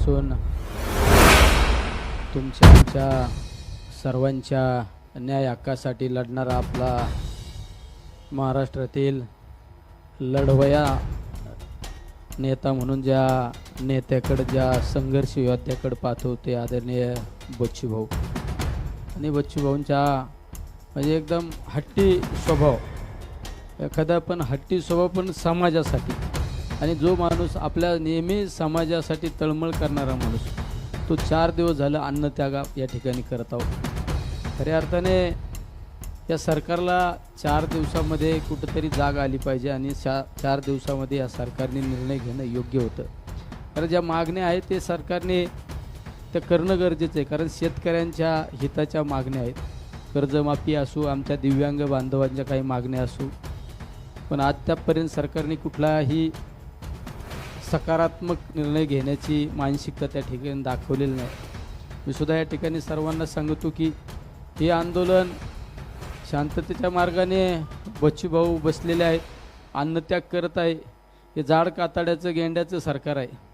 दिवसापासून तुमच्या आमच्या सर्वांच्या न्याय हक्कासाठी लढणारा आपला महाराष्ट्रातील लढवया नेता म्हणून ज्या नेत्याकडं ज्या संघर्ष योद्ध्याकडं पाहतो ते आदरणीय बच्चूभाऊ. आणि बच्चूभाऊंच्या म्हणजे एकदम हट्टी स्वभाव. एखादा पण हट्टी स्वभाव पण समाजासाठी. आणि जो माणूस आपल्या नेहमी समाजासाठी तळमळ करणारा माणूस तो चार दिवस झालं अन्नत्यागा या ठिकाणी करत आहोत. खऱ्या अर्थाने या सरकारला चार दिवसामध्ये कुठंतरी जाग आली पाहिजे आणि चा चार दिवसामध्ये या सरकारने निर्णय घेणं योग्य होतं. कारण ज्या मागण्या आहेत ते सरकारने त्या करणं गरजेचं आहे. कारण शेतकऱ्यांच्या हिताच्या मागण्या आहेत. कर्जमाफी असू आमच्या दिव्यांग बांधवांच्या काही मागण्या असू पण आत्तापर्यंत सरकारने कुठलाही सकारात्मक निर्णय घेण्याची मानसिकता त्या ठिकाणी दाखवलेली नाही. मी सुद्धा या ठिकाणी सर्वांना सांगतो की हे आंदोलन शांततेच्या मार्गाने बच्चूभाऊ बसलेले आहेत अन्नत्याग करत आहे. हे जाड कातड्याचं गेंड्याचं सरकार आहे.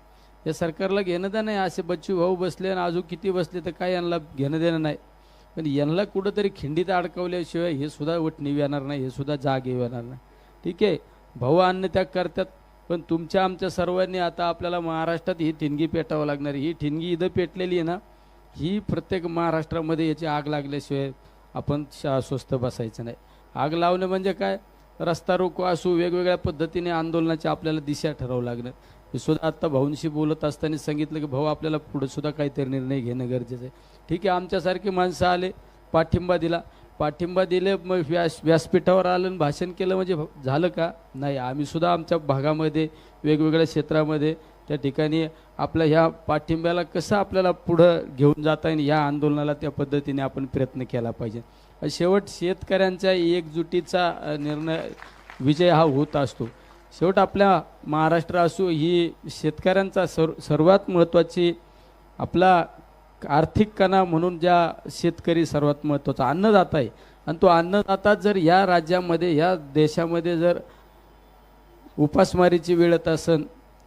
या सरकारला घेणं देणं नाही असे बच्चू भाऊ बसले आणि अजून किती बसले तर काय यांना घेणं देणं नाही. पण यांना कुठंतरी खिंडीत अडकवल्याशिवाय हे सुद्धा वटणीव येणार नाही हे सुद्धा जाग येणार नाही. ठीक आहे. भाऊ अन्नत्याग करतात. पण तुमच्या आमच्या सर्वांनी आता आपल्याला महाराष्ट्रात ही ठिणगी पेटावं लागणार ही ठिणगी इथं पेटलेली आहे ना ही प्रत्येक महाराष्ट्रामध्ये याची आग लागल्याशिवाय आपण शा स्वस्थ बसायचं नाही. आग लावणं म्हणजे काय? रस्ता रोको असू वेगवेगळ्या पद्धतीने आंदोलनाची आपल्याला दिशा ठरवावं लागणार मी सुद्धा आत्ता भाऊंशी बोलत असताना सांगितलं की भाऊ आपल्याला पुढंसुद्धा काहीतरी निर्णय घेणं गरजेचं आहे. ठीक आहे आमच्यासारखी माणसं आले पाठिंबा दिला. पाठिंबा दिले मग व्यास व्यासपीठावर आलं आणि भाषण केलं म्हणजे भ- झालं का? नाही आम्हीसुद्धा आमच्या भागामध्ये वेगवेगळ्या क्षेत्रामध्ये त्या ठिकाणी आपल्या ह्या पाठिंब्याला कसं आपल्याला पुढं घेऊन जाता येईल ह्या आंदोलनाला त्या पद्धतीने आपण प्रयत्न केला पाहिजे. शेवट शेतकऱ्यांच्या एकजुटीचा निर्णय विजय हा होत असतो. शेवट आपल्या महाराष्ट्र असो ही शेतकऱ्यांचा सर्व सर्वात महत्त्वाची आपला आर्थिक कणा म्हणून ज्या शेतकरी सर्वात महत्त्वाचा अन्नदाता आहे. आणि तो अन्नदाता जर या राज्यामध्ये या देशामध्ये जर उपासमारीची वेळ येत असन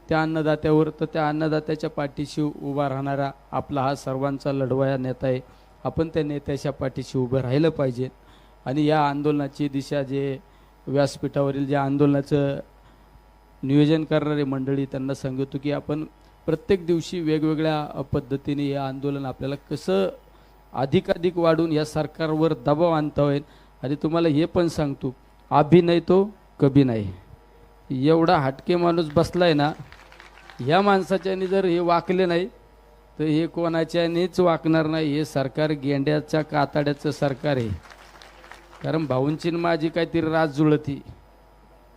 त्या अन्नदात्यावर तर त्या अन्नदात्याच्या पाठीशी उभा राहणारा आपला हा सर्वांचा लढवाया नेता आहे. आपण त्या नेत्याच्या पाठीशी उभं राहिलं पाहिजे. आणि या आंदोलनाची दिशा जे व्यासपीठावरील जे आंदोलनाचं नियोजन करणारे मंडळी त्यांना सांगतो की आपण प्रत्येक दिवशी वेगवेगळ्या पद्धतीने हे आंदोलन आपल्याला कसं अधिकाधिक वाढून या सरकारवर दबाव आणता होईल. आणि तुम्हाला हे पण सांगतो आभी नाही तो कभी नाही. एवढा हटके माणूस बसलाय ना ह्या माणसाच्याने जर हे वाकले नाही तर हे कोणाच्यानेच वाकणार नाही. हे सरकार गेंड्याच्या काताड्याचं सरकार आहे. कारण भाऊंची माझी काहीतरी राज जुळती.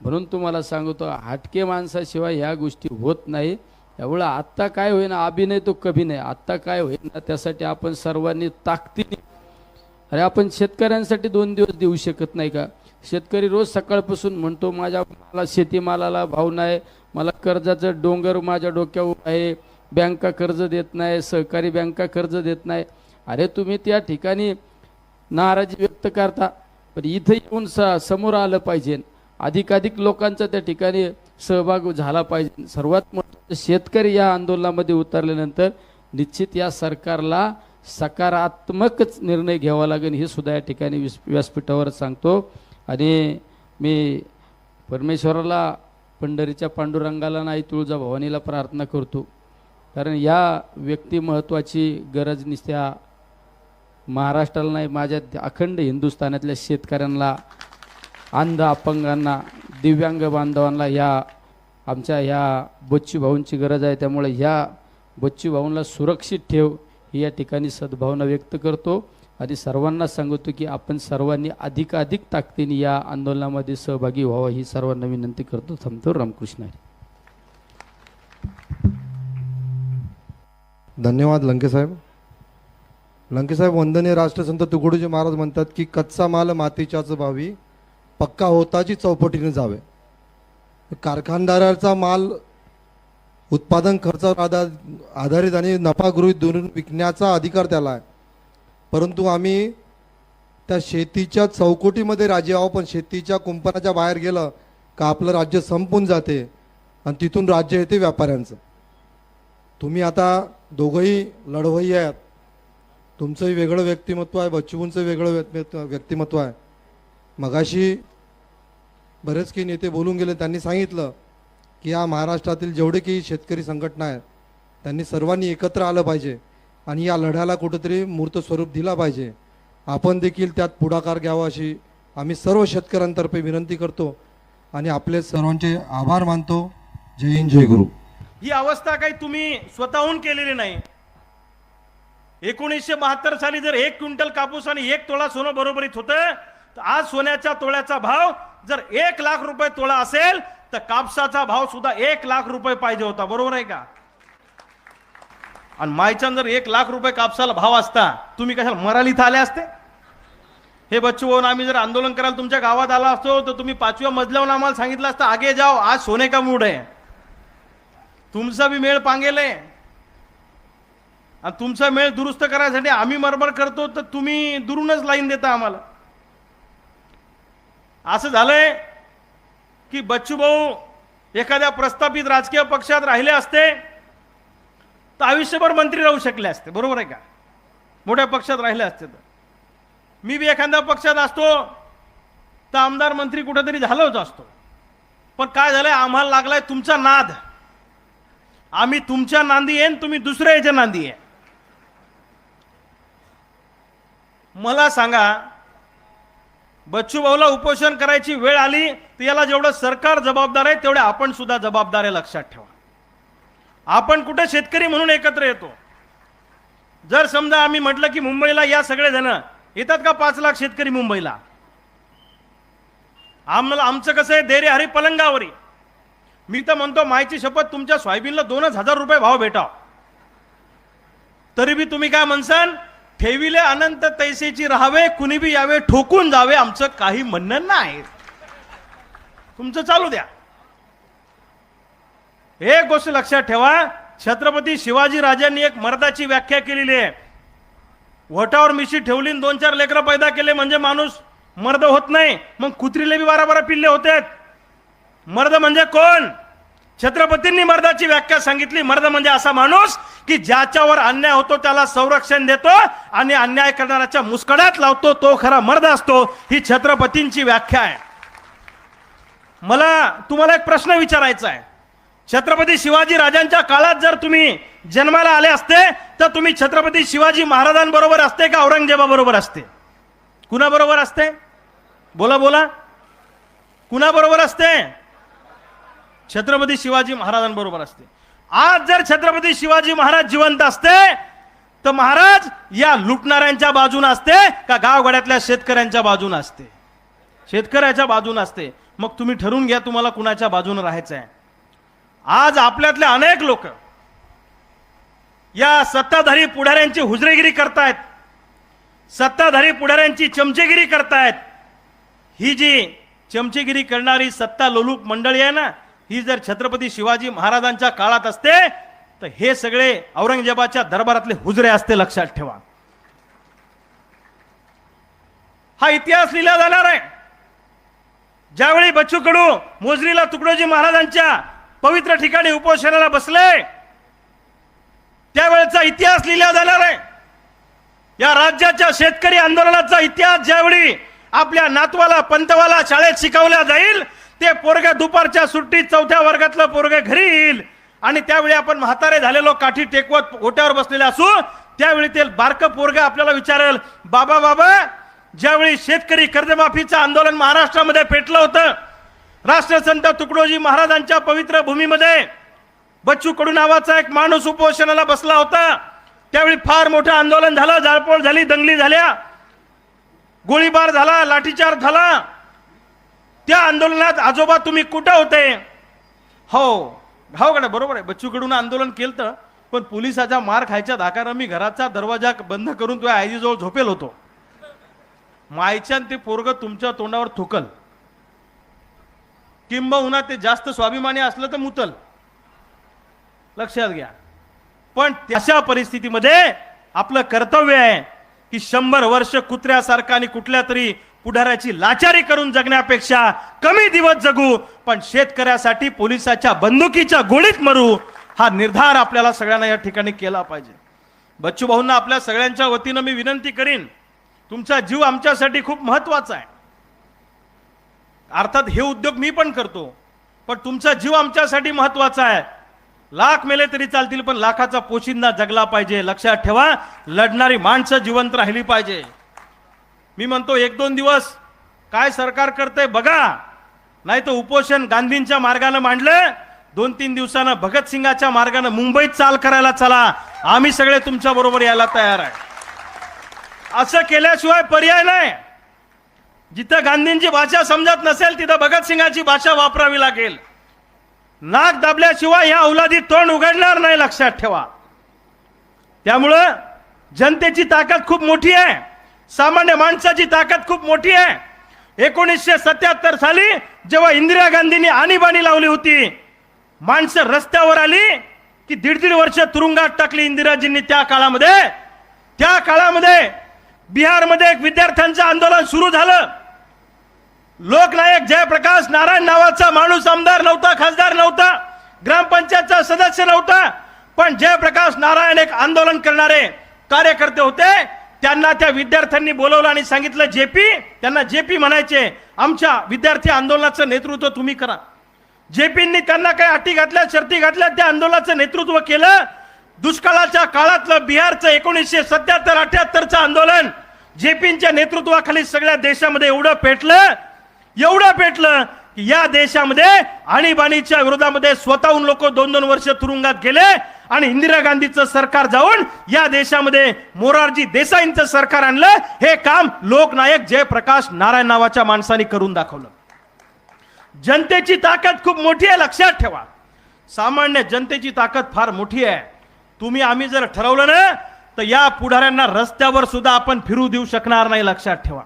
म्हणून तुम्हाला सांगतो हटके माणसाशिवाय ह्या गोष्टी होत नाही. एवढं आत्ता काय होईना अभिनय तो कभी नाही. आत्ता काय होईल ना त्यासाठी आपण सर्वांनी ताकदीने अरे आपण शेतकऱ्यांसाठी दोन दिवस देऊ शकत नाही का? शेतकरी रोज सकाळपासून म्हणतो माझ्या मला शेतीमालाला भाव नाही. मला कर्जाचं डोंगर माझ्या डोक्यावर आहे. बँका कर्ज देत नाही. सहकारी बँका कर्ज देत नाही. अरे तुम्ही त्या ठिकाणी नाराजी व्यक्त करता पण इथं येऊन स समोर आलं पाहिजे. अधिकाधिक लोकांचा त्या ठिकाणी सहभाग झाला पाहिजे. सर्वात महत्त्वाचं शेतकरी या आंदोलनामध्ये उतरल्यानंतर निश्चित या सरकारला सकारात्मकच निर्णय घ्यावा लागेल हे सुद्धा या ठिकाणी विस व्यासपीठावर सांगतो. आणि मी परमेश्वराला पंढरीच्या पांडुरंगाला नाही तुळजाभवानीला प्रार्थना करतो. कारण या व्यक्ती महत्त्वाची गरज निस्त्या महाराष्ट्राला नाही माझ्या अखंड हिंदुस्थानातल्या शेतकऱ्यांना अंध अपंगांना दिव्यांग बांधवांना या आमच्या ह्या बच्चू भाऊंची गरज आहे. त्यामुळे ह्या बच्चू भाऊंना सुरक्षित ठेव ही या ठिकाणी सद्भावना व्यक्त करतो. आणि सर्वांना सांगतो की आपण सर्वांनी अधिकाधिक ताकदीने या आंदोलनामध्ये सहभागी व्हावं ही सर्वांना विनंती करतो. थांबतो रामकृष्ण धन्यवाद लंकेसाहेब लंकेसाहेब वंदनीय राष्ट्रसंत तुकडोजी महाराज म्हणतात की कच्चा माल मातीच्याच भावी पक्का होताची चौपटीने जावे. कारखानदाराचा माल उत्पादन खर्चावर आधार आधारित आणि नफा गृहीत धरून विकण्याचा अधिकार त्याला आहे. परंतु आम्ही त्या शेतीच्या चौकटीमध्ये राजे आहो पण शेतीच्या कुंपणाच्या बाहेर गेलं का आपलं राज्य संपून जाते आणि तिथून राज्य येते व्यापाऱ्यांचं. तुम्ही आता दोघंही लढवई आहेत. तुमचंही वेगळं व्यक्तिमत्व आहे बच्चूंचं वेगळं व्यक्तिमत्व आहे. मगाशी बरेच काही नेते बोलून गेले त्यांनी सांगितलं की या महाराष्ट्रातील जेवढे काही शेतकरी संघटना आहेत त्यांनी सर्वांनी एकत्र आलं पाहिजे आणि या लढ्याला कुठंतरी मूर्त स्वरूप दिला पाहिजे. आपण देखील त्यात पुढाकार घ्यावा अशी आम्ही सर्व शेतकऱ्यांतर्फे विनंती करतो आणि आपले सर्वांचे आभार मानतो. जय हिंद जय गुरु. ही अवस्था काही तुम्ही स्वतःहून केलेली नाही. एकोणीसशे बहात्तर साली जर एक क्विंटल कापूस आणि एक तोळा सोनं बरोबरीत होतं आज सोन्याच्या तोळ्याचा भाव जर एक लाख रुपये तोळा असेल तर कापसाचा भाव सुद्धा एक लाख रुपये पाहिजे होता. बरोबर आहे का? आणि मायच्यान जर एक लाख रुपये कापसाला भाव असता तुम्ही कशाला मराल इथं आले असते? हे बच्चू भाऊन आम्ही जर आंदोलन करायला तुमच्या गावात आला असतो तर तुम्ही पाचव्या मजल्यावर आम्हाला सांगितलं असतं आगे जाओ आज सोने का मूड आहे. तुमचा बी मेळ पांगेल आहे. आणि तुमचा मेळ दुरुस्त करायसाठी आम्ही मरमर करतो तर तुम्ही दुरूनच लाईन देता आम्हाला. असं झालंय की बच्चू भाऊ एखाद्या प्रस्थापित राजकीय पक्षात राहिले असते तर आयुष्यभर मंत्री राहू शकले असते. बरोबर आहे का? मोठ्या पक्षात राहिले असते तर. मी बी एखाद्या पक्षात असतो तर आमदार मंत्री कुठेतरी झालोच असतो. पण काय झालंय? आम्हाला लागलाय तुमचा नाद. आम्ही तुमच्या नांदी येईन तुम्ही दुसऱ्या याच्या नांदी आहे. मला सांगा बच्चू भाऊला उपोषण करायची वेळ आली तर याला जेवढं सरकार जबाबदार आहे तेवढे आपण सुद्धा जबाबदार आहे लक्षात ठेवा. आपण कुठे शेतकरी म्हणून एकत्र येतो? जर समजा आम्ही म्हटलं की मुंबईला या सगळे जण येतात का पाच लाख शेतकरी मुंबईला? आम्हाला आमचं कसं आहे देरे हरी पलंगावरी. मी तर म्हणतो मायची शपथ तुमच्या सोयाबीनला दोनच हजार रुपये भाव भेटाव. तरी बी तुम्ही काय म्हणसान ठेविले अनंत तैसेची राहावे कुणी बी यावे ठोकून जावे आमचं काही म्हणणं नाही. तुमचं चालू द्या. एक गोष्ट लक्षात ठेवा छत्रपती शिवाजी राजांनी एक मर्दाची व्याख्या केलेली आहे. वटावर मिशी ठेवली दोन चार लेकरं पैदा केले म्हणजे माणूस मर्द होत नाही. मग कुत्रीले बी बारा बारा पिल्ले होते मर्द म्हणजे कोण? छत्रपतींनी मर्दाची व्याख्या सांगितली. मर्द म्हणजे असा माणूस की ज्याच्यावर अन्याय होतो त्याला संरक्षण देतो आणि अन्याय करणाऱ्याच्या मुस्कड्यात लावतो. तो खरा मर्द असतो. ही छत्रपतींची व्याख्या आहे. मला तुम्हाला एक प्रश्न विचारायचा आहे. छत्रपती शिवाजी राजांच्या काळात जर तुम्ही जन्माला आले असते तर तुम्ही छत्रपती शिवाजी महाराजांबरोबर असते का औरंगजेबाबरोबर असते? कुणाबरोबर असते? बोला बोला. कुणाबरोबर असते? छत्रपती शिवाजी महाराजांबरोबर असते. आज जर छत्रपती शिवाजी महाराज जिवंत असते तर महाराज या लुटणाऱ्यांच्या बाजून असते का गावगाड्यातल्या शेतकऱ्यांच्या बाजून असते? शेतकऱ्याच्या बाजून असते. मग तुम्ही ठरवून घ्या तुम्हाला कुणाच्या बाजून राहायचं आहे आज आपल्यातले अनेक लोक या सत्ताधारी पुढाऱ्यांची हुजरेगिरी करतायत सत्ताधारी पुढाऱ्यांची चमचेगिरी करतायत. ही जी चमचेगिरी करणारी सत्ता लोलूप मंडळी आहे ना ही जर छत्रपती शिवाजी महाराजांच्या काळात असते तर हे सगळे औरंगजेबाच्या दरबारातले हुजरे असते लक्षात ठेवा. हा इतिहास लिहिला जाणार आहे. ज्यावेळी बच्चू कडू मोजरीला तुकडोजी महाराजांच्या पवित्र ठिकाणी उपोषणाला बसले त्यावेळेचा इतिहास लिहिला जाणार आहे. या राज्याच्या शेतकरी आंदोलनाचा इतिहास ज्यावेळी आपल्या नातवाला पंतवाला शाळेत शिकवला जाईल ते पोरग दुपारच्या सुट्टीत चौथ्या वर्गातलं पोरग घरी येईल आणि त्यावेळी आपण म्हातारे झालेलो काठी टेकवत ओट्यावर बसलेले असू त्यावेळी ते बारकं पोरग आपल्याला विचारेल बाबा बाबा ज्यावेळी शेतकरी कर्जमाफीचं आंदोलन महाराष्ट्रामध्ये पेटलं होतं राष्ट्रसंत तुकडोजी महाराजांच्या पवित्र भूमीमध्ये बच्चू कडू नावाचा एक माणूस उपोषणाला बसला होता. त्यावेळी फार मोठं आंदोलन झालं जाळपोळ झाली दंगली झाल्या गोळीबार झाला लाठीचार झाला त्या आंदोलनात आजोबा तुम्ही कुठं होते? हो हो कडे बरोबर आहे. बच्चूकडून आंदोलन केलं तर पण पोलिसाचा मार खायच्या धाकानं मी घराचा दरवाजा बंद करून तुझ्या आईजीजवळ झोपेल होतो. मायच्यान ते पोरग तुमच्या तोंडावर थुकल. किंबहुना ते जास्त स्वाभिमानी असलं तर मुतल. लक्षात घ्या. पण तशा परिस्थितीमध्ये आपलं कर्तव्य आहे की शंभर वर्ष कुत्र्यासारखा आणि कुठल्या तरी पुढाऱ्याची लाचारी करून जगण्यापेक्षा कमी दिवस जगू पण शेतकऱ्यासाठी पोलिसाच्या बंदुकीच्या गोळीत मरू हा निर्धार आपल्याला सगळ्यांना या ठिकाणी केला पाहिजे. बच्चू भाऊंना आपल्या सगळ्यांच्या वतीनं मी विनंती करीन तुमचा जीव आमच्यासाठी खूप महत्त्वाचा आहे. अर्थात हे उद्योग मी पण करतो पण तुमचा जीव आमच्यासाठी महत्त्वाचा आहे. लाख मेले तरी चालतील पण लाखाचा पोशिंदा जगला पाहिजे. लक्षात ठेवा लढणारी माणसं जिवंत राहिली पाहिजे. मी म्हणतो एक दोन दिवस काय सरकार करतंय बघा. नाही तर उपोषण गांधींच्या मार्गानं मांडलं दोन तीन दिवसानं भगतसिंगाच्या मार्गानं मुंबईत चाल करायला चला. आम्ही सगळे तुमच्या बरोबर यायला तयार आहे. असं केल्याशिवाय पर्याय नाही. जिथं गांधींची भाषा समजत नसेल तिथं भगतसिंगाची भाषा वापरावी लागेल. नाक दाबल्याशिवाय ह्या औलादी तोंड उघडणार नाही लक्षात ठेवा. त्यामुळं जनतेची ताकद खूप मोठी आहे. सामान्य माणसाची ताकद खूप मोठी आहे. एकोणीसशे सत्याहत्तर साली जेव्हा इंदिरा गांधींनी आणीबाणी लावली होती माणसं रस्त्यावर आली की दीड दीड वर्ष तुरुंगात टाकली इंदिराजींनी त्या काळामध्ये. त्या काळामध्ये बिहारमध्ये एक विद्यार्थ्यांचं आंदोलन सुरू झालं. लोकनायक जयप्रकाश नारायण नावाचा माणूस आमदार नव्हता खासदार नव्हता ग्रामपंचायतचा सदस्य नव्हता पण जयप्रकाश नारायण एक आंदोलन करणारे कार्यकर्ते होते. त्यांना त्या विद्यार्थ्यांनी बोलवलं आणि सांगितलं जे पी त्यांना जे पी म्हणायचे आमच्या विद्यार्थी आंदोलनाचं नेतृत्व तुम्ही करा. जे पींनी त्यांना काही अटी घातल्या शर्ती घातल्या त्या आंदोलनाचं नेतृत्व केलं. दुष्काळाच्या काळातलं बिहारचं एकोणीसशे सत्याहत्तर अठ्याहत्तरचं आंदोलन जेपींच्या नेतृत्वाखाली सगळ्या देशामध्ये एवढं पेटलं एवढं पेटलं की या देशामध्ये आणीबाणीच्या विरोधामध्ये स्वतःहून लोक दोन दोन वर्ष तुरुंगात गेले आणि इंदिरा गांधीचं सरकार जाऊन या देशामध्ये मोरारजी देसाईंचं सरकार आणलं हे काम लोकनायक जयप्रकाश नारायण नावाच्या माणसाने करून दाखवलं. जनतेची ताकद खूप मोठी आहे लक्षात ठेवा. सामान्य जनतेची ताकद फार मोठी आहे. तुम्ही आम्ही जर ठरवलं ना तर या पुढाऱ्यांना रस्त्यावर सुद्धा आपण फिरू देऊ शकणार नाही लक्षात ठेवा.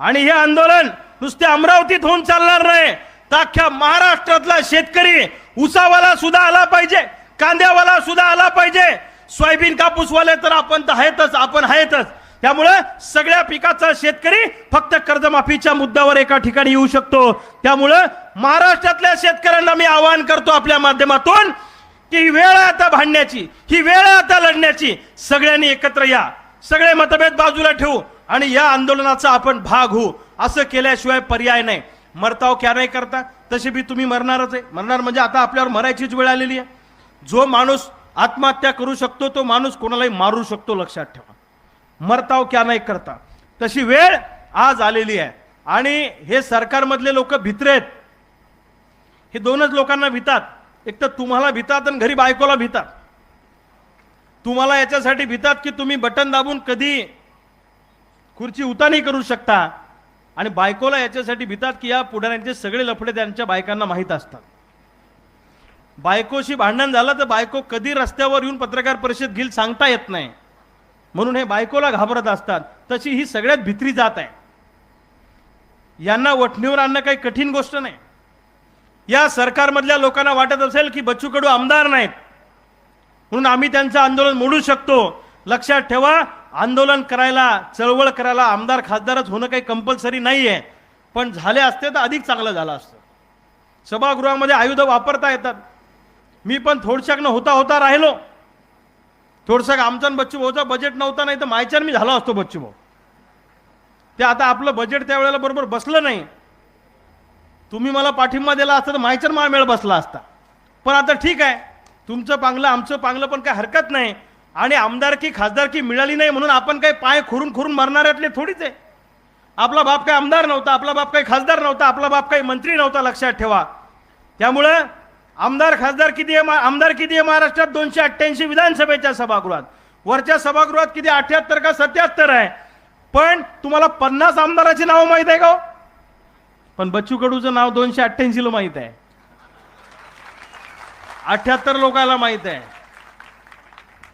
आणि हे आंदोलन नुसते अमरावतीत होऊन चालणार नाही. तर अख्ख्या महाराष्ट्रातला शेतकरी उसावाला सुद्धा आला पाहिजे कांद्यावाला सुद्धा आला पाहिजे. सोयाबीन कापूसवाले तर आपण तर आहेतच आपण आहेतच. त्यामुळं सगळ्या पिकाचा शेतकरी फक्त कर्जमाफीच्या मुद्द्यावर एका ठिकाणी येऊ शकतो. त्यामुळं महाराष्ट्रातल्या शेतकऱ्यांना मी आवाहन करतो आपल्या माध्यमातून की वेळ आता भांडण्याची ही वेळ आता लढण्याची. सगळ्यांनी एकत्र या. सगळे मतभेद बाजूला ठेवू आणि या आंदोलनाचा आपण भाग होऊ. असं केल्याशिवाय पर्याय नाही. मरताव क्या नाही करता तशी बी तुम्ही मरणारच आहे. मरणार म्हणजे आता आपल्यावर मरायचीच वेळ आलेली आहे. जो माणूस आत्महत्या करू शकतो तो माणूस कोणालाही मारू शकतो लक्षात ठेवा. मरताव क्या नाही करता. तशी वेळ आज आलेली आहे. आणि हे सरकारमधले लोक भित्रे आहेत. हे दोनच लोकांना भितात. एक तर तुम्हाला भितात आणि घरी बायकोला भितात. तुम्हाला याच्यासाठी भितात की तुम्ही बटन दाबून कधी खुर्ची उतानी करू शकता. आणि बायकोला याच्यासाठी भितात की या पुढाऱ्यांचे सगळे लफडे त्यांच्या बायकांना माहीत असतात. बायकोशी भांडण झालं तर बायको कधी रस्त्यावर येऊन पत्रकार परिषद घेईल सांगता येत नाही. म्हणून हे बायकोला घाबरत असतात. तशी ही सगळ्यात भित्री जात आहे. यांना वठणीवर आणणं काही कठीण गोष्ट नाही. या सरकारमधल्या लोकांना वाटत असेल की बच्चू कडू आमदार नाहीत. म्हणून आम्ही त्यांचं आंदोलन मोडू शकतो. लक्षात ठेवा आंदोलन करायला चळवळ करायला आमदार खासदारच होणं काही कंपल्सरी नाही आहे पण झाले असते तर अधिक चांगलं झालं असतं. सभागृहामध्ये आयुध वापरता येतात. मी पण थोडशाकनं होता होता राहिलो. थोडसाक आमचा बच्चू भाऊचा बजेट नव्हता नाही तर मायच्यान मी झालो असतो बच्चू भाऊ. ते आता आपलं बजेट त्यावेळेला बरोबर बसलं नाही. तुम्ही मला पाठिंबा दिला असता तर मायच्यान मला मेळ बसला असता. पण आता ठीक आहे. तुमचं पांगलं आमचं पांगलं पण काय हरकत नाही. आणि आमदारकी खासदारकी मिळाली नाही म्हणून आपण काही पाय खुरून खुरून मरणाऱ्यातले थोडीच आहे. आपला बाप काही आमदार नव्हता आपला बाप काही खासदार नव्हता आपला बाप काही मंत्री नव्हता लक्षात ठेवा. त्यामुळं आमदार खासदार किती आहे मा- आमदार किती आहे महाराष्ट्रात? दोनशे अठ्ठ्याऐंशी विधानसभेच्या सभागृहात. वरच्या सभागृहात किती अठ्याहत्तर का सत्याहत्तर आहे? पण तुम्हाला पन्नास आमदाराची नावं माहीत आहे का हो? पण बच्चू कडूचं नाव दोनशे अठ्ठ्याऐंशीला माहीत आहे. अठ्याहत्तर लोकांना माहीत आहे.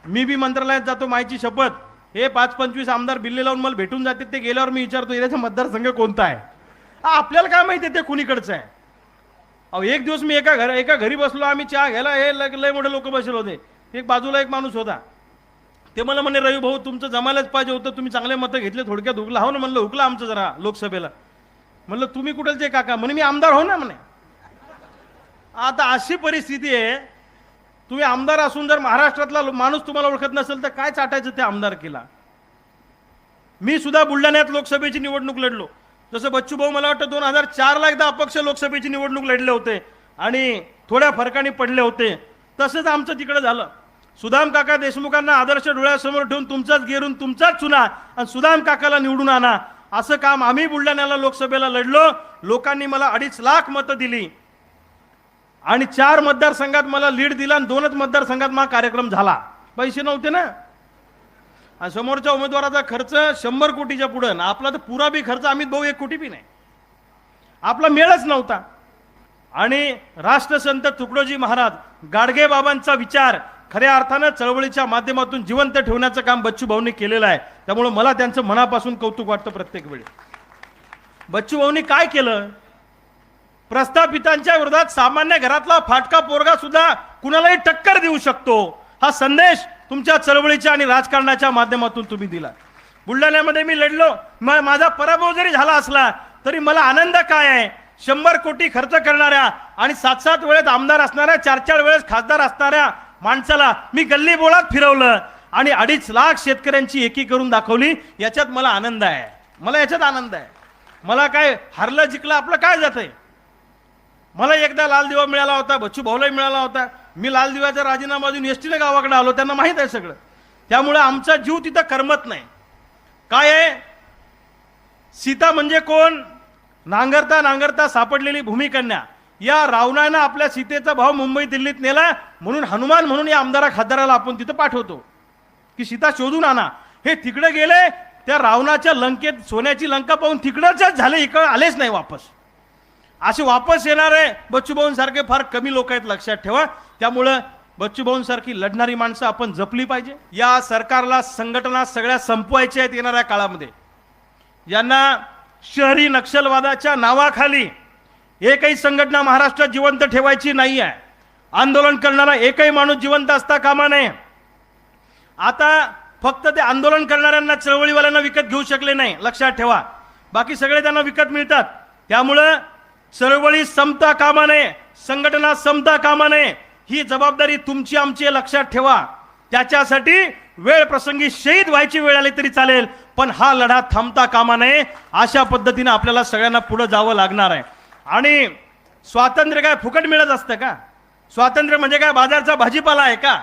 मी बी मंत्रालयात जातो मायची शपथ. हे पाच पंचवीस आमदार बिल्ले लावून मला भेटून जाते ते गेल्यावर मी विचारतो याचा मतदारसंघ कोणता आहे? आपल्याला काय माहिती आहे ते कुणीकडचं आहे? अहो एक दिवस मी एका घर एका घरी बसलो आम्ही चहा घ्यायला हे लय लय मोठे लोक बसले होते. एक बाजूला एक माणूस होता. ते मला म्हणे रवी भाऊ तुमचं जमायलाच पाहिजे होतं तुम्ही चांगले मतं घेतले थोडक्यात हुकला. हो ना म्हणलं हुकला आमचं जरा लोकसभेला. म्हणलं तुम्ही कुठलचे काका? म्हणे मी आमदार हो ना म्हणे. आता अशी परिस्थिती आहे तुम्ही आमदार असून जर महाराष्ट्रातला माणूस तुम्हाला ओळखत नसेल तर काय चाटायचं ते आमदार केला मी सुद्धा बुलढाण्यात लोकसभेची निवडणूक लढलो. जसं बच्चू भाऊ मला वाटतं दोन हजार चारला एकदा अपक्ष लोकसभेची निवडणूक लढले होते आणि थोड्या फरकाने पडले होते. तसंच आमचं तिकडं झालं. सुदाम काका देशमुखांना आदर्श डोळ्यासमोर ठेवून तुमचाच घेरून तुमचाच चुना आणि सुदाम काकाला निवडून आणा. असं काम आम्ही बुलढाण्याला लोकसभेला लढलो. लोकांनी मला अडीच लाख मतं दिली. आणि चार मतदारसंघात मला लीड दिला आणि दोनच मतदारसंघात मला कार्यक्रम झाला. पैसे नव्हते ना. आणि समोरच्या उमेदवाराचा खर्च शंभर कोटीच्या पुढं ना आपला तर पुरा बी खर्च आम्ही भाऊ एक कोटी बी नाही. आपला मेळच नव्हता. आणि राष्ट्रसंत तुकडोजी महाराज गाडगे बाबांचा विचार खऱ्या अर्थानं चळवळीच्या माध्यमातून जिवंत ठेवण्याचं काम बच्चू भाऊंनी केलेलं आहे. त्यामुळं मला त्यांचं मनापासून कौतुक वाटतं प्रत्येक वेळी. बच्चू भाऊंनी काय केलं? प्रस्थापितांच्या विरोधात सामान्य घरातला फाटका पोरगा सुद्धा कुणालाही टक्कर देऊ शकतो. हा संदेश तुमच्या चळवळीच्या आणि राजकारणाच्या माध्यमातून तुम्ही दिला. बुलढाण्यामध्ये मी लढलो. माझा पराभव जरी झाला असला तरी मला आनंद काय आहे? शंभर कोटी खर्च करणाऱ्या आणि सात सात वेळेत आमदार असणाऱ्या चार चार वेळेस खासदार असणाऱ्या माणसाला मी गल्ली बोळात फिरवलं आणि अडीच लाख शेतकऱ्यांची एकी करून दाखवली याच्यात मला आनंद आहे. मला याच्यात आनंद आहे. मला काय हरलं जिंकलं आपलं काय जातंय? मला एकदा लाल दिवा मिळाला होता बच्चू भाऊलाही मिळाला होता. मी लाल दिव्याचा राजीनामा देऊन एस टीला गावाकडे आलो त्यांना माहीत आहे सगळं. त्यामुळे आमचा जीव तिथं करमत नाही. काय आहे? सीता म्हणजे कोण? नांगरता नांगरता सापडलेली भूमिकन्या. या रावणानं आपल्या सीतेचा भाव मुंबई दिल्लीत नेला म्हणून हनुमान म्हणून या आमदारा खासदाराला आपण तिथं पाठवतो. की सीता शोधून आणा हे तिकडे गेले त्या रावणाच्या लंकेत सोन्याची लंका पाहून तिकडंच झाले इकडं आलेच नाही वापस. असे वापस येणारे आहे. सारखे फार कमी लोक आहेत लक्षात ठेवा. त्यामुळं बच्चू सारखी लढणारी माणसं आपण जपली पाहिजे. या सरकारला संघटना सगळ्या संपवायच्या आहेत येणाऱ्या काळामध्ये. यांना शहरी नक्षलवादाच्या नावाखाली एकही संघटना महाराष्ट्रात जिवंत ठेवायची नाही आहे. आंदोलन करणारा एकही माणूस जिवंत असता कामा नये. आता फक्त ते आंदोलन करणाऱ्यांना चळवळीवाल्यांना विकत घेऊ शकले नाही लक्षात ठेवा. बाकी सगळे त्यांना विकत मिळतात. त्यामुळं चळवळी समता कामा नये संघटना समता कामा नये ही जबाबदारी तुमची आमची लक्षात ठेवा. त्याच्यासाठी वेळ प्रसंगी शहीद व्हायची वेळ आली तरी चालेल पण हा लढा थांबता कामा नये अशा पद्धतीने आपल्याला सगळ्यांना पुढे जावं लागणार आहे. आणि स्वातंत्र्य काय फुकट मिळत असतं का? स्वातंत्र्य म्हणजे काय? बाजारचा भाजीपाला आहे का?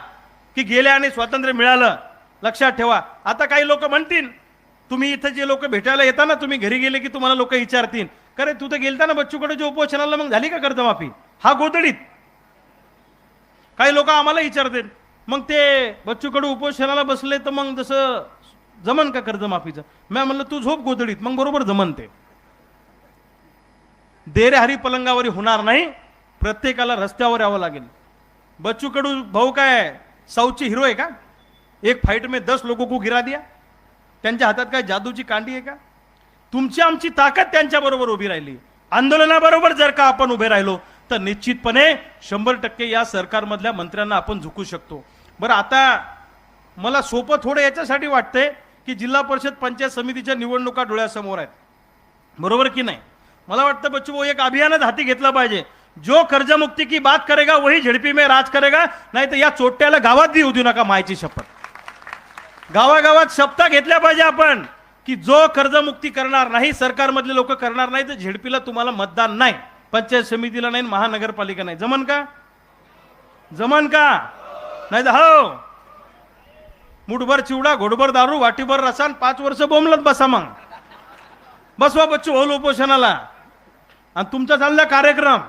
की गेले आणि स्वातंत्र्य मिळालं लक्षात ठेवा. आता काही लोक म्हणतील तुम्ही इथं जे लोक भेटायला येता ना तुम्ही घरी गेले की तुम्हाला लोक विचारतील. करे तू तर गेलता ना बच्चूकडे जे उपोषणाला मग झाली का कर्जमाफी? हा गोदडीत काही लोक आम्हाला विचारतील. मग ते बच्चूकडे उपोषणाला बसले तर मग जसं जमन का कर्जमाफीचं? मी म्हणलं तू झोप गोदडीत मग बरोबर जमन ते. देरे हरी पलंगावरी होणार नाही. प्रत्येकाला रस्त्यावर यावं लागेल. बच्चू कडू भाऊ काय साऊची हिरो आहे का? एक फाईट में दस लोगों को गिरा दिया. त्यांच्या हातात काय जादूची कांडी आहे का? तुमची आमची ताकद त्यांच्याबरोबर उभी राहिली. आंदोलनाबरोबर जर का आपण उभे राहिलो तर निश्चितपणे शंभर टक्के या सरकारमधल्या मंत्र्यांना आपण झुकू शकतो. बरं आता मला सोपं थोडं याच्यासाठी वाटतंय की जिल्हा परिषद पंचायत समितीच्या निवडणुका डोळ्यासमोर आहेत. बरोबर की नाही? मला वाटतं बच्चू भाऊ एक अभियानच हाती घेतलं पाहिजे. जो कर्जमुक्ती की बात करेगा वही झडपी में राज करेगा नाही तर या चोट्याला गावात देऊ देऊ नका मायची शपथ. गावागावात शपथा घेतल्या पाहिजे आपण. की जो कर्जमुक्ती करणार नाही सरकारमधले लोक करणार नाही तर झेडपीला तुम्हाला मतदान नाही. पंचायत समितीला नाही महानगरपालिका नाही. जमन का? जमन का? नाही तर हो. मुठभर चिवडा घोडभर दारू वाटीभर रसान पाच वर्ष बोंबलत बसा मग. बसवा बच्चू होल उपोषणाला. आणि तुमचा चालला कार्यक्रम.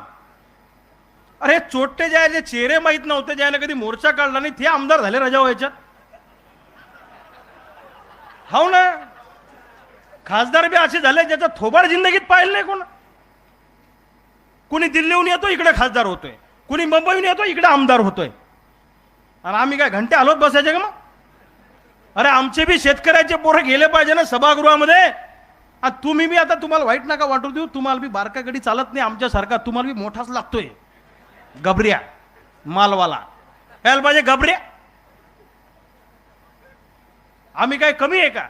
अरे चोट्टे जे आहे, जे चेहरे माहीत नव्हते ज्याने कधी मोर्चा काढला नाही ते आमदार झाले रजा व्हायच्यात हो ना? खासदार बी असे झाले ज्याचा थोबाड जिंदगीत पाहिलं नाही कोण. कुणी दिल्लीहून येतो इकडे खासदार होतोय. कुणी मुंबईहून येतो इकडे आमदार होतोय. आणि आम्ही काय घंटे आलोच बसायचे का मग? अरे आमचे बी शेतकऱ्याचे पोरं गेले पाहिजे ना सभागृहामध्ये. आणि तुम्ही बी आता तुम्हाला वाईट नका वाटू देऊ तुम्हाला बी बारका गडी चालत नाही आमच्यासारखा तुम्हाला बी मोठाच लागतोय. गबऱ्या मालवाला. यायला पाहिजे गबऱ्या. आम्ही काय कमी आहे का?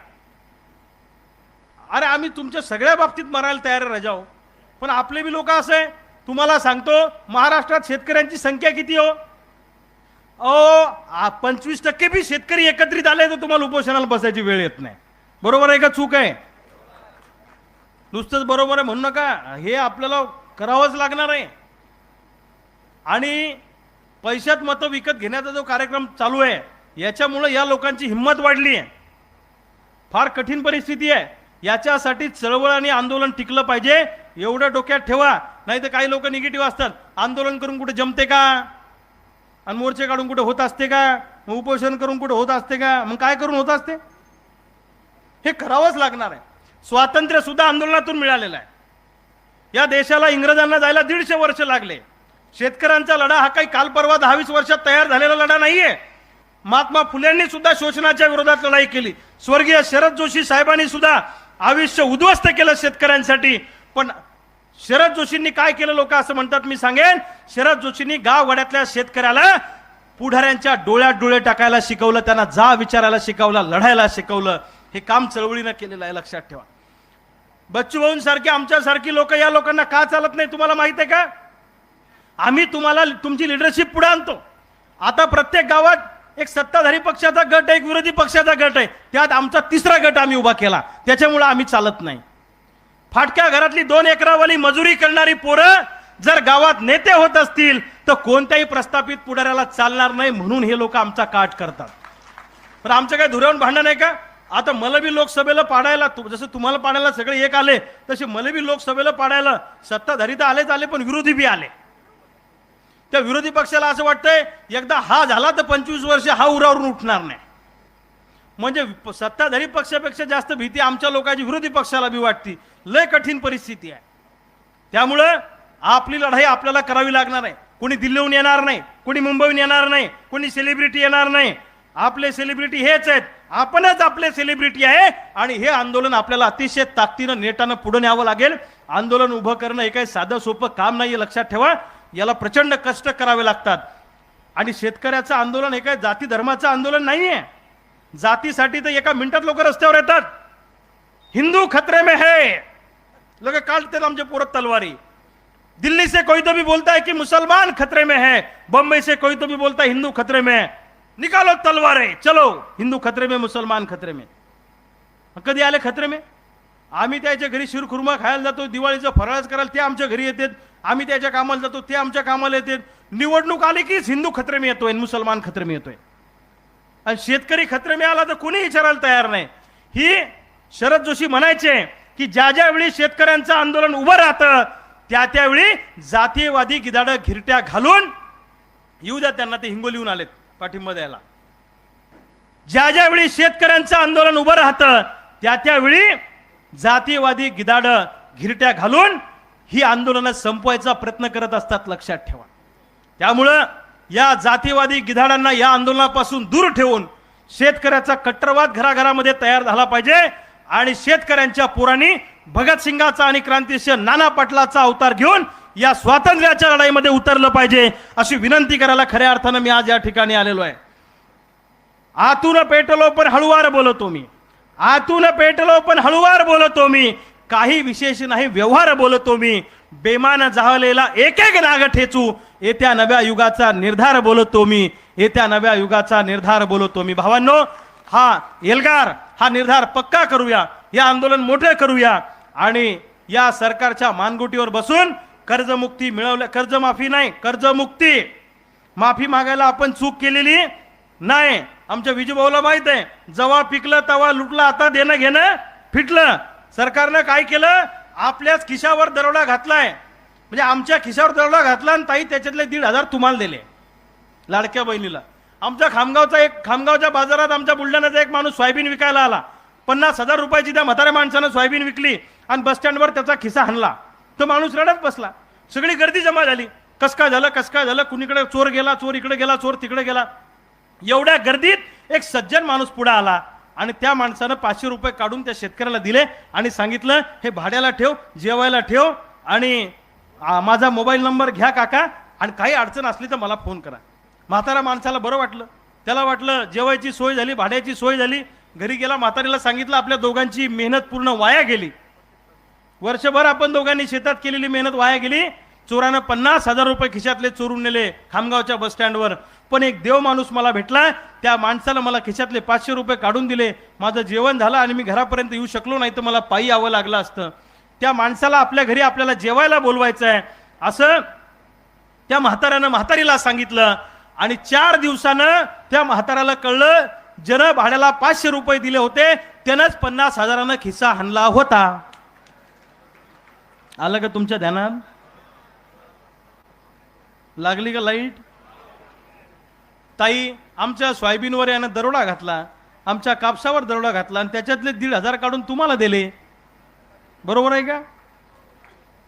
अरे आम्ही तुमच्या सगळ्या बाबतीत मरायला तयार राजाओ. पण आपले बी लोक असं आहे. तुम्हाला सांगतो महाराष्ट्रात शेतकऱ्यांची संख्या किती हो? अहो पंचवीस टक्के बी शेतकरी एकत्रित आले तर तुम्हाला उपोषणाला बसायची वेळ येत नाही. बरोबर आहे का चूक आहे? नुसतंच बरोबर आहे म्हणू नका. हे आपल्याला करावंच लागणार आहे. आणि पैशात मतं विकत घेण्याचा जो कार्यक्रम चालू आहे याच्यामुळं या लोकांची हिंमत वाढली आहे. फार कठीण परिस्थिती आहे. याच्यासाठी चळवळ आणि आंदोलन टिकलं पाहिजे. एवढं डोक्यात ठेवा. नाही तर काही लोक निगेटिव्ह असतात. आंदोलन करून कुठे जमते का? आणि मोर्चे काढून कुठे होत असते का? मग उपोषण करून कुठे होत असते का? मग काय करून होत असते? हे करावंच लागणार आहे. स्वातंत्र्य सुद्धा आंदोलनातून मिळालेलं आहे. या देशाला इंग्रजांना जायला दीडशे वर्ष लागले. शेतकऱ्यांचा लढा हा काही काल परवा दहावीस वर्षात तयार झालेला लढा नाहीये. महात्मा फुलेंनी सुद्धा शोषणाच्या विरोधात लढाई केली. स्वर्गीय शरद जोशी साहेबांनी सुद्धा आयुष्य उद्ध्वस्त केलं शेतकऱ्यांसाठी. पण शरद जोशींनी काय केलं लोक असं म्हणतात मी सांगेन. शरद जोशींनी गाववाड्यातल्या शेतकऱ्याला पुढाऱ्यांच्या डोळ्यात डोळे टाकायला शिकवलं त्यांना जा विचारायला शिकवलं लढायला शिकवलं. हे काम चळवळीनं केलेलं आहे लक्षात ठेवा. बच्चू भाऊन आमच्यासारखी लोक या लोकांना का चालत नाही तुम्हाला माहीत आहे का? आम्ही तुम्हाला तुमची लिडरशिप पुढे आणतो. आता प्रत्येक गावात एक सत्ताधारी पक्षाचा गट आहे एक विरोधी पक्षाचा गट आहे. त्यात आमचा तिसरा गट आम्ही उभा केला. त्याच्यामुळं आम्ही चालत नाही. फाटक्या घरातली दोन एकरावाली मजुरी करणारी पोरं जर गावात नेते होत असतील तर कोणत्याही प्रस्थापित पुढाऱ्याला चालणार नाही म्हणून हे लोक आमचा काट करतात. पण आमचं काय धुरावून भांडण आहे का? आता मलबी लोकसभेला पाडायला जसं तुम्हाला पाडायला सगळे एक आले तसे मलबी लोकसभेला पाडायला सत्ताधारी तर आलेच आले पण विरोधी बी आले. त्या विरोधी पक्षाला असं वाटतंय एकदा हा झाला तर पंचवीस वर्ष हा उरावरून उठणार नाही. म्हणजे सत्ताधारी पक्षापेक्षा जास्त भीती आमच्या लोकांची विरोधी पक्षाला बी वाटती. लय कठीण परिस्थिती आहे. त्यामुळं आपली लढाई आपल्याला करावी लागणार आहे. कोणी दिल्लीहून येणार नाही कोणी मुंबईहून येणार नाही कोणी सेलिब्रिटी येणार नाही. आपले सेलिब्रिटी हेच आहेत. आपणच आपले सेलिब्रिटी आहे आणि हे आंदोलन आपल्याला अतिशय ताकदीनं नेटानं पुढे न्यावं लागेल. आंदोलन उभं करणं हे काही साधं सोपं काम नाही लक्षात ठेवा. याला प्रचंड कष्ट करावे लागतात. आणि शेतकऱ्याचं आंदोलन हे काय जाती धर्माचं आंदोलन नाही आहे जातीसाठी तर एका मिनिटात लोक रस्त्यावर येतात. हिंदू खतरे में है. लोग काटते आमचे पोरत तलवारी. दिल्ली से कोई तो भी बोलता है कि मुसलमान खतरे में है. बम्बई से कोई तो भी बोलता है हिंदू खतरे में है. निकालो तलवारें. चलो. हिंदू खतरे में मुसलमान खतरे में. कधी आले खतरे में? आम्ही त्याच्या घरी शिरखुर्मा खायला जातो दिवाळीचं फराळच करायला ते आमच्या घरी येतात आम्ही त्याच्या कामाला जातो ते आमच्या कामाला येतात. निवडणूक आली कीच हिंदू खतरे में येतोय मुसलमान खतरे में येतोय आणि शेतकरी खतरे में आला तर कोणी विचारायला तयार नाही. ही शरद जोशी म्हणायचे की ज्या ज्यावेळी शेतकऱ्यांचं आंदोलन उभं राहतं त्या त्यावेळी जातीयवादी गिदाडं घिरट्या घालून येऊ द्या त्यांना ते हिंगोलीहून आलेत पाठिंबा द्यायला. ज्या ज्यावेळी शेतकऱ्यांचं आंदोलन उभं राहतं त्या त्यावेळी जातीयवादी गिदाड घिरट्या घालून ही आंदोलनं संपवायचा प्रयत्न करत असतात लक्षात ठेवा. त्यामुळं या जातीवादी गिधाडांना या आंदोलनापासून दूर ठेवून शेतकऱ्याचा कट्टरवाद घराघरामध्ये तयार झाला पाहिजे आणि शेतकऱ्यांच्या पोरांनी भगतसिंगाचा आणि क्रांतीसिंह नाना पाटलाचा अवतार घेऊन या स्वातंत्र्याच्या लढाईमध्ये उतरलं पाहिजे अशी विनंती करायला खऱ्या अर्थानं मी आज या ठिकाणी आलेलो आहे. आतून पेटलो पण हळुवार बोलतो मी. आतून पेटलो पण हळुवार बोलतो मी. काही विशेष नाही व्यवहार बोलतो मी. बेमान जाहलेला एक एक नाग ठेचू. येत्या नव्या युगाचा निर्धार बोलतो मी. येत्या नव्या युगाचा निर्धार बोलतो मी. भावांनो हा एल्गार हा निर्धार पक्का करूया. या आंदोलन मोठे करूया. आणि या सरकारच्या मानगुटीवर बसून कर्जमुक्ती मिळवल्या कर्जमाफी नाही कर्जमुक्ती. माफी मागायला आपण चूक केलेली नाही. आमच्या विजूभाऊला माहीत आहे जवा पिकलं तवा लुटलं आता देणं घेणं फिटलं. सरकारनं काय केलं? आपल्याच खिशावर दरोडा घातलाय. म्हणजे आमच्या खिशावर दरोडा घातला आणि ताई त्याच्यातले दीड हजार तुम्हाला दिले. लाडक्या बहिणीला. आमच्या खामगावचा एक खामगावच्या बाजारात आमच्या बुलढाण्याचा एक माणूस सोयाबीन विकायला आला. पन्नास हजार रुपयाची त्या म्हाताऱ्या माणसानं सोयाबीन विकली आणि बस स्टँडवर त्याचा खिसा हाणला. तो माणूस रडत बसला. सगळी गर्दी जमा झाली. कसका झालं कसका झालं? कुणीकडे चोर गेला चोर इकडे गेला चोर तिकडे गेला. एवढ्या गर्दीत एक सज्जन माणूस पुढे आला आणि त्या माणसानं पाचशे रुपये काढून त्या शेतकऱ्याला दिले आणि सांगितलं हे भाड्याला ठेव जेवायला ठेव आणि माझा मोबाईल नंबर घ्या काका आणि काही अडचण असली तर मला फोन करा. म्हातारा माणसाला बरं वाटलं. त्याला वाटलं जेवायची सोय झाली भाड्याची सोय झाली. घरी गेला म्हातारीला सांगितलं आपल्या दोघांची मेहनत पूर्ण वाया गेली. वर्षभर आपण दोघांनी शेतात केलेली मेहनत वाया गेली. चोरानं पन्नास हजार रुपये खिशातले चोरून नेले खामगावच्या बस स्टँडवर पण एक देव माणूस मला भेटला त्या माणसाला मला खिशातले पाचशे रुपये काढून दिले. माझं जेवण झालं आणि मी घरापर्यंत येऊ शकलो नाही तर मला पायी यावं लागलं असतं. त्या माणसाला आपल्या घरी आपल्याला जेवायला बोलवायचं आहे. असं त्या म्हाताऱ्यानं म्हातारीला सांगितलं आणि चार दिवसानं त्या म्हाताऱ्याला कळलं ज्यानं भाड्याला पाचशे रुपये दिले होते त्यानंच पन्नास हजारानं खिस्सा हाणला होता. आलं का तुमच्या ध्यानात? लागली का लाइट? ताई आमच्या सोयाबीनवर यानं दरोडा घातला. आमच्या कापसावर दरोडा घातला आणि त्याच्यातले दीड हजार काढून तुम्हाला दिले. बरोबर आहे का?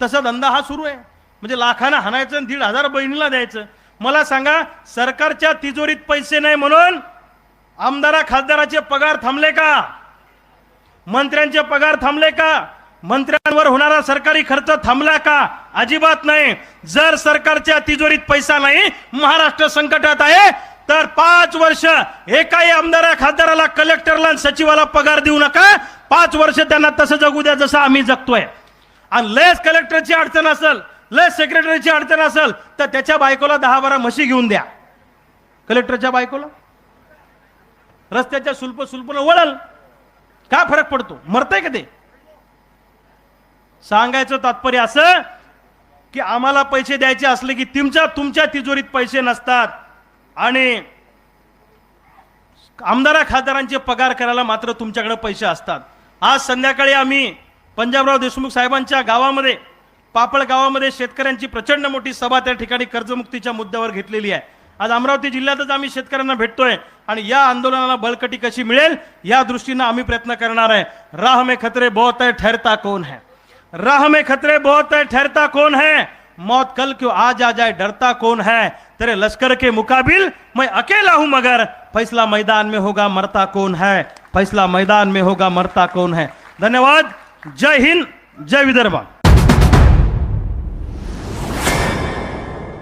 तसा धंदा हा सुरू आहे. म्हणजे लाखानं हाणायचं आणि दीड हजार बहिणीला द्यायचं. मला सांगा सरकारच्या तिजोरीत पैसे नाही म्हणून आमदारा खासदाराचे पगार थांबले का? मंत्र्यांचे पगार थांबले का? मंत्र्यांवर होणारा सरकारी खर्च थांबला का? अजिबात नाही. जर सरकारच्या तिजोरीत पैसा नाही महाराष्ट्र संकटात आहे तर पाच वर्ष एकाही आमदारा खासदाराला कलेक्टरला आणि सचिवाला पगार देऊ नका. पाच वर्ष त्यांना तसं जगू द्या जसं आम्ही जगतोय. आणि लस कलेक्टरची अडचण असेल लस सेक्रेटरीची अडचण असेल तर त्याच्या बायकोला दहा बारा म्हशी घेऊन द्या. कलेक्टरच्या बायकोला? रस्त्याच्या सुल्प सुल्पनं वळल. काय फरक पडतो? मरतंय का ते? सांगायचं तात्पर्य असं की आम्हाला पैसे द्यायचे असले की तुमच्या तुमच्या तिजोरीत पैसे नसतात. आणि आमदारा खासदारांचे पगार करायला मात्र तुमच्याकडे पैसे असतात. आज संध्याकाळी आम्ही पंजाबराव देशमुख साहेबांच्या गावामध्ये पापळ गावामध्ये शेतकऱ्यांची प्रचंड मोठी सभा त्या ठिकाणी कर्जमुक्तीच्या मुद्द्यावर घेतलेली आहे. आज अमरावती जिल्ह्यातच आम्ही शेतकऱ्यांना भेटतोय आणि या आंदोलनाला बळकटी कशी मिळेल या दृष्टीनं आम्ही प्रयत्न करणार आहे. राह में खतरे बहुत है ठहरता कोण है? राह में खतरे बहुत है ठहरता कोण है? मौत कल क्यों आज आ जाए, डरता कौन है? तेरे लश्कर के मुकाबिल मैं अकेला हूँ मगर। फैसला मैदान में होगा, मरता कौन है? फैसला मैदान में होगा, मरता कौन है? धन्यवाद। जय हिंद, जय विदर्भ।